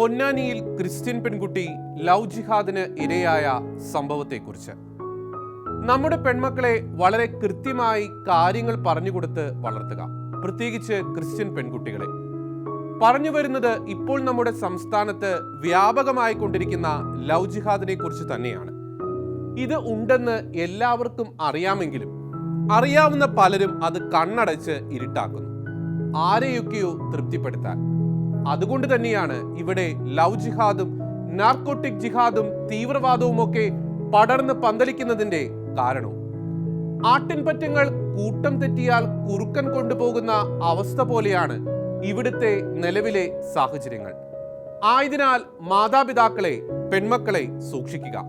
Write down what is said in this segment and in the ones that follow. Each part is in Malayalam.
പൊന്നാനിയിൽ ക്രിസ്ത്യൻ പെൺകുട്ടി ലവ് ജിഹാദിന് ഇരയായ സംഭവത്തെക്കുറിച്ച്. നമ്മുടെ പെൺമക്കളെ വളരെ കൃത്യമായി കാര്യങ്ങൾ പറഞ്ഞുകൊടുത്ത് വളർത്തുക. പ്രത്യേകിച്ച് ക്രിസ്ത്യൻ പെൺകുട്ടികളെ. പറഞ്ഞു വരുന്നത് ഇപ്പോൾ നമ്മുടെ സംസ്ഥാനത്ത് വ്യാപകമായി കൊണ്ടിരിക്കുന്ന ലവ് ജിഹാദിനെ കുറിച്ച് തന്നെയാണ്. ഇത് ഉണ്ടെന്ന് എല്ലാവർക്കും അറിയാമെങ്കിലും അറിയാവുന്ന പലരും അത് കണ്ണടച്ച് ഇരുട്ടാക്കുന്നു. ആരെയൊക്കെയോ തൃപ്തിപ്പെടുത്താൻ. അതുകൊണ്ട് തന്നെയാണ് ഇവിടെ ലവ് ജിഹാദും നാർക്കോട്ടിക് ജിഹാദും തീവ്രവാദവുമൊക്കെ പടർന്ന് പന്തലിക്കുന്നതിന്റെ കാരണവും ആട്ടിൻപറ്റങ്ങൾ കൂട്ടം തെറ്റിയാൽ കുറുക്കൻ കൊണ്ടുപോകുന്ന അവസ്ഥ പോലെയാണ് ഇവിടുത്തെ നിലവിലെ സാഹചര്യങ്ങൾ. ആയതിനാൽ മാതാപിതാക്കളെ പെൺമക്കളെ സൂക്ഷിക്കുക.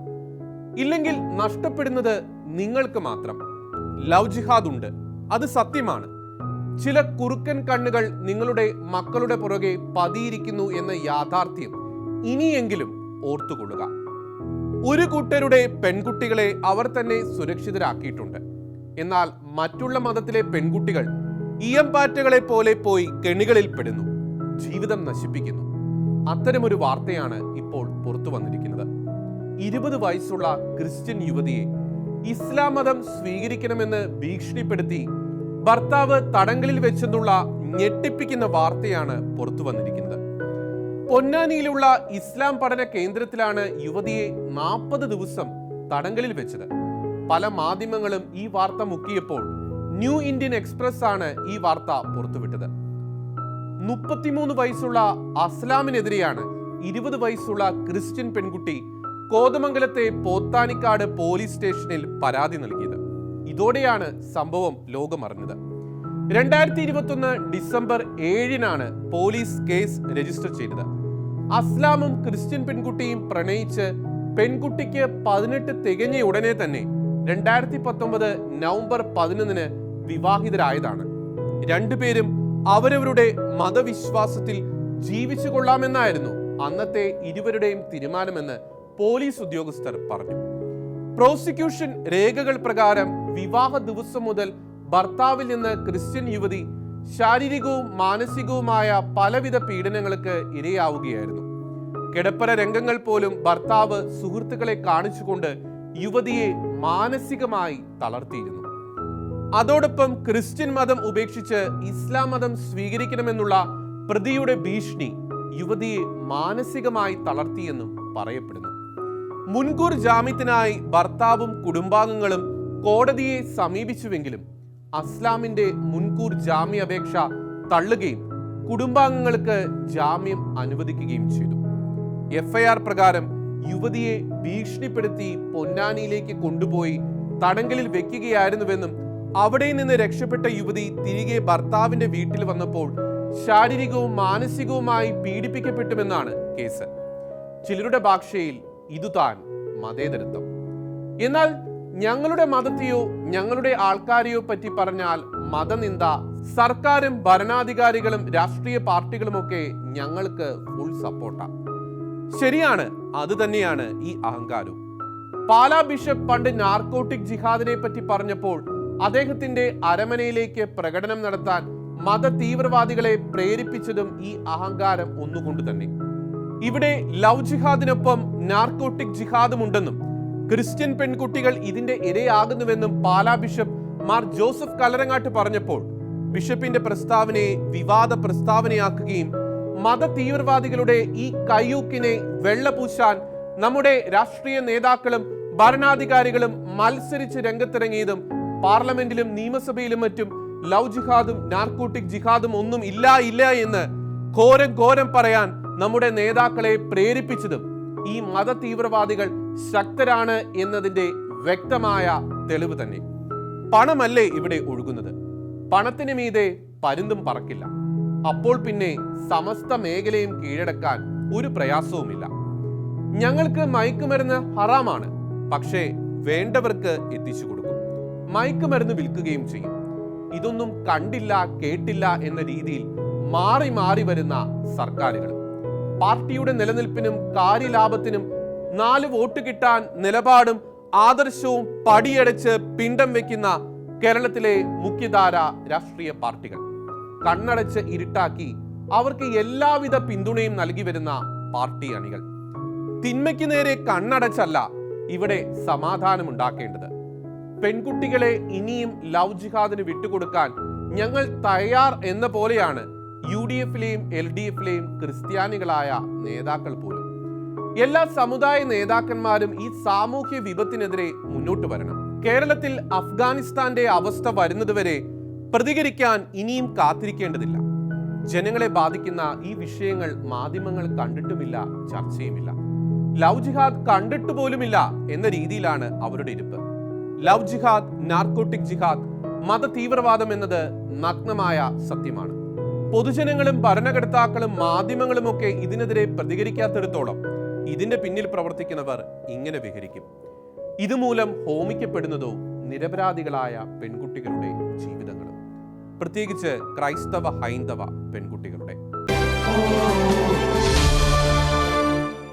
ഇല്ലെങ്കിൽ നഷ്ടപ്പെടുന്നത് നിങ്ങൾക്ക് മാത്രം. ലവ് ജിഹാദ് ഉണ്ട്. അത് സത്യമാണ്. ചില കുറുക്കൻ കണ്ണുകൾ നിങ്ങളുടെ മക്കളുടെ പുറകെ പതിയിരിക്കുന്നു എന്ന യാഥാർത്ഥ്യം ഇനിയെങ്കിലും ഓർത്തുകൊള്ളുക. ഒരു കൂട്ടരുടെ പെൺകുട്ടികളെ അവർ തന്നെ സുരക്ഷിതരാക്കിയിട്ടുണ്ട്. എന്നാൽ മറ്റുള്ള മതത്തിലെ പെൺകുട്ടികൾ ഇയംപാറ്റകളെ പോലെ പോയി കെണികളിൽ പെടുന്നു ജീവിതം നശിപ്പിക്കുന്നു. അത്തരമൊരു വാർത്തയാണ് ഇപ്പോൾ പുറത്തു വന്നിരിക്കുന്നത്. ഇരുപത് വയസ്സുള്ള ക്രിസ്ത്യൻ യുവതിയെ ഇസ്ലാം മതം സ്വീകരിക്കണമെന്ന് ഭീഷണിപ്പെടുത്തി ഭർത്താവ് തടങ്കലിൽ വെച്ചെന്നുള്ള ഞെട്ടിപ്പിക്കുന്ന വാർത്തയാണ് പുറത്തു വന്നിരിക്കുന്നത്. പൊന്നാനിയിലുള്ള ഇസ്ലാം പഠന കേന്ദ്രത്തിലാണ് യുവതിയെ നാൽപ്പത് ദിവസം തടങ്കലിൽ വെച്ചത്. പല മാധ്യമങ്ങളും ഈ വാർത്ത മുക്കിയപ്പോൾ ന്യൂ ഇന്ത്യൻ എക്സ്പ്രസ് ആണ് ഈ വാർത്ത പുറത്തുവിട്ടത്. മുപ്പത്തിമൂന്ന് വയസ്സുള്ള അസ്ലാമിനെതിരെയാണ് ഇരുപത് വയസ്സുള്ള ക്രിസ്ത്യൻ പെൺകുട്ടി കോതമംഗലത്തെ പോത്താനിക്കാട് പോലീസ് സ്റ്റേഷനിൽ പരാതി നൽകിയത്. ഇതോടെയാണ് സംഭവം ലോകമറിഞ്ഞത്. രണ്ടായിരത്തി ഇരുപത്തൊന്ന് ഡിസംബർ ഏഴിനാണ് പോലീസ് കേസ് രജിസ്റ്റർ ചെയ്തത്. അസ്ലാമും ക്രിസ്ത്യൻ പെൺകുട്ടിയും പ്രണയിച്ച് പെൺകുട്ടിക്ക് പതിനെട്ട് തികഞ്ഞ ഉടനെ തന്നെ രണ്ടായിരത്തി പത്തൊമ്പത് നവംബർ പതിനൊന്നിന് വിവാഹിതരായതാണ്. രണ്ടുപേരും അവരവരുടെ മതവിശ്വാസത്തിൽ ജീവിച്ചു കൊള്ളാമെന്നായിരുന്നു അന്നത്തെ ഇരുവരുടെയും തീരുമാനമെന്ന് പോലീസ് ഉദ്യോഗസ്ഥർ പറഞ്ഞു. പ്രോസിക്യൂഷൻ രേഖകൾ പ്രകാരം വിവാഹ ദിവസം മുതൽ ഭർത്താവിൽ നിന്ന് ക്രിസ്ത്യൻ യുവതി ശാരീരികവും മാനസികവുമായ പലവിധ പീഡനങ്ങൾക്ക് ഇരയാവുകയായിരുന്നു. കിടപ്പര രംഗങ്ങൾ പോലും ഭർത്താവ് സുഹൃത്തുക്കളെ കാണിച്ചുകൊണ്ട് യുവതിയെ മാനസികമായി തളർത്തിയിരുന്നു. അതോടൊപ്പം ക്രിസ്ത്യൻ മതം ഉപേക്ഷിച്ച് ഇസ്ലാം മതം സ്വീകരിക്കണമെന്നുള്ള പ്രതിയുടെ ഭീഷണി യുവതിയെ മാനസികമായി തളർത്തിയെന്നും പറയപ്പെടുന്നു. മുൻകൂർ ജാമ്യത്തിനായി ഭർത്താവും കുടുംബാംഗങ്ങളും കോടതിയെ സമീപിച്ചുവെങ്കിലും അസ്ലാമിന്റെ മുൻകൂർ ജാമ്യാപേക്ഷ തള്ളുകയും കുടുംബാംഗങ്ങൾക്ക് ജാമ്യം അനുവദിക്കുകയും ചെയ്തു. എഫ്ഐആർ പ്രകാരം യുവതിയെ ഭീഷണിപ്പെടുത്തി പൊന്നാനിയിലേക്ക് കൊണ്ടുപോയി തടങ്കലിൽ വെക്കുകയായിരുന്നുവെന്നും അവിടെ നിന്ന് രക്ഷപ്പെട്ട യുവതി തിരികെ ഭർത്താവിന്റെ വീട്ടിൽ വന്നപ്പോൾ ശാരീരികവും മാനസികവുമായി പീഡിപ്പിക്കപ്പെട്ടുമെന്നാണ് കേസ്. ചിലരുടെ ഭാഷയിൽ ഇതുതാൻ മതേതരത്വം. എന്നാൽ ഞങ്ങളുടെ മതത്തെയോ ഞങ്ങളുടെ ആൾക്കാരെയോ പറ്റി പറഞ്ഞാൽ മതനിന്ദ സർക്കാരും ഭരണാധികാരികളും രാഷ്ട്രീയ പാർട്ടികളുമൊക്കെ ഞങ്ങൾക്ക് ഫുൾ സപ്പോർട്ടാണ് ശരിയാണ് അത് തന്നെയാണ് ഈ അഹങ്കാരം. പാലാ ബിഷപ്പ് പണ്ട് നാർക്കോട്ടിക് ജിഹാദിനെ പറ്റി പറഞ്ഞപ്പോൾ അദ്ദേഹത്തിന്റെ അരമനയിലേക്ക് പ്രകടനം നടത്താൻ മത തീവ്രവാദികളെ പ്രേരിപ്പിച്ചതും ഈ അഹങ്കാരം ഒന്നുകൊണ്ട് തന്നെ. ഇവിടെ ലവ് ജിഹാദിനൊപ്പം നാർക്കോട്ടിക് ജിഹാദും ഉണ്ടെന്നും ക്രിസ്ത്യൻ പെൺകുട്ടികൾ ഇതിന്റെ ഇരയാകുന്നുവെന്നും പാലാ ബിഷപ്പ് മാർ ജോസഫ് കലരങ്ങാട്ട് പറഞ്ഞപ്പോൾ ബിഷപ്പിന്റെ പ്രസ്താവനയെ വിവാദ പ്രസ്താവനയാക്കുകയും മത തീവ്രവാദികളുടെ ഈ കയ്യൂക്കിനെ വെള്ളപൂശാൻ നമ്മുടെ രാഷ്ട്രീയ നേതാക്കളും ഭരണാധികാരികളും മത്സരിച്ച് രംഗത്തിറങ്ങിയതും പാർലമെന്റിലും നിയമസഭയിലും മറ്റും ലവ് ജിഹാദും നാർക്കോട്ടിക് ജിഹാദും ഒന്നും ഇല്ല ഇല്ല എന്ന് ഘോരം ഘോരം പറയാൻ നമ്മുടെ നേതാക്കളെ പ്രേരിപ്പിച്ചതും ഈ മത തീവ്രവാദികൾ ശക്തരാണ് എന്നതിന്റെ വ്യക്തമായ തെളിവ് തന്നെ. പണമല്ലേ ഇവിടെ ഒഴുകുന്നത്? പണത്തിന് മീതെ പരുന്തും പറക്കില്ല. അപ്പോൾ പിന്നെ സമസ്ത മേഖലയും കീഴടക്കാൻ ഒരു പ്രയാസവുമില്ല. ഞങ്ങൾക്ക് മയക്കുമരുന്ന് ഹറാമാണ്. പക്ഷേ വേണ്ടവർക്ക് എത്തിച്ചു കൊടുക്കും. മയക്കുമരുന്ന് വിൽക്കുകയും ചെയ്യും. ഇതൊന്നും കണ്ടില്ല കേട്ടില്ല എന്ന രീതിയിൽ മാറി മാറി വരുന്ന സർക്കാരുകൾ. പാർട്ടിയുടെ നിലനിൽപ്പിനും കാര്യലാഭത്തിനും നാല് വോട്ട് കിട്ടാൻ നിലപാടും ആദർശവും പടിയടച്ച് പിണ്ടം വെക്കുന്ന കേരളത്തിലെ മുഖ്യധാര രാഷ്ട്രീയ പാർട്ടികൾ. കണ്ണടച്ച് ഇരുട്ടാക്കി അവർക്ക് എല്ലാവിധ പിന്തുണയും നൽകി വരുന്ന പാർട്ടി അണികൾ. തിന്മയ്ക്ക് നേരെ കണ്ണടച്ചല്ല ഇവിടെ സമാധാനം ഉണ്ടാക്കേണ്ടത് പെൺകുട്ടികളെ ഇനിയും ലവ് ജിഹാദിന് വിട്ടുകൊടുക്കാൻ ഞങ്ങൾ തയ്യാർ എന്ന പോലെയാണ് യു ഡി എഫിലെയും എൽ ഡി എഫിലെയും ക്രിസ്ത്യാനികളായ നേതാക്കൾ പോലും. എല്ലാ സമുദായ നേതാക്കന്മാരും ഈ സാമൂഹ്യ വിപത്തിനെതിരെ മുന്നോട്ട് വരണം. കേരളത്തിൽ അഫ്ഗാനിസ്ഥാന്റെ അവസ്ഥ വരുന്നതുവരെ പ്രതികരിക്കാൻ ഇനിയും കാത്തിരിക്കേണ്ടതില്ല. ജനങ്ങളെ ബാധിക്കുന്ന ഈ വിഷയങ്ങൾ മാധ്യമങ്ങൾ കണ്ടിട്ടുമില്ല ചർച്ചയുമില്ല. ലവ് ജിഹാദ് കണ്ടിട്ട് പോലുമില്ല എന്ന രീതിയിലാണ് അവരുടെ ഇരിപ്പ്. ലവ് ജിഹാദ് നാർക്കോട്ടിക് ജിഹാദ് മത തീവ്രവാദം എന്നത് നഗ്നമായ സത്യമാണ്. പൊതുജനങ്ങളും ഭരണകർത്താക്കളും മാധ്യമങ്ങളും ഒക്കെ ഇതിനെതിരെ പ്രതികരിക്കാത്തിടത്തോളം ഇതിന്റെ പിന്നിൽ പ്രവർത്തിക്കുന്നവർ ഇങ്ങനെ വിഹരിക്കും. ഇതുമൂലം ഹോമിക്കപ്പെടുന്നതോ നിരപരാധികളായ പെൺകുട്ടികളുടെ ജീവിതങ്ങളും. പ്രത്യേകിച്ച് ക്രൈസ്തവ ഹൈന്ദവ പെൺകുട്ടികളുടെ.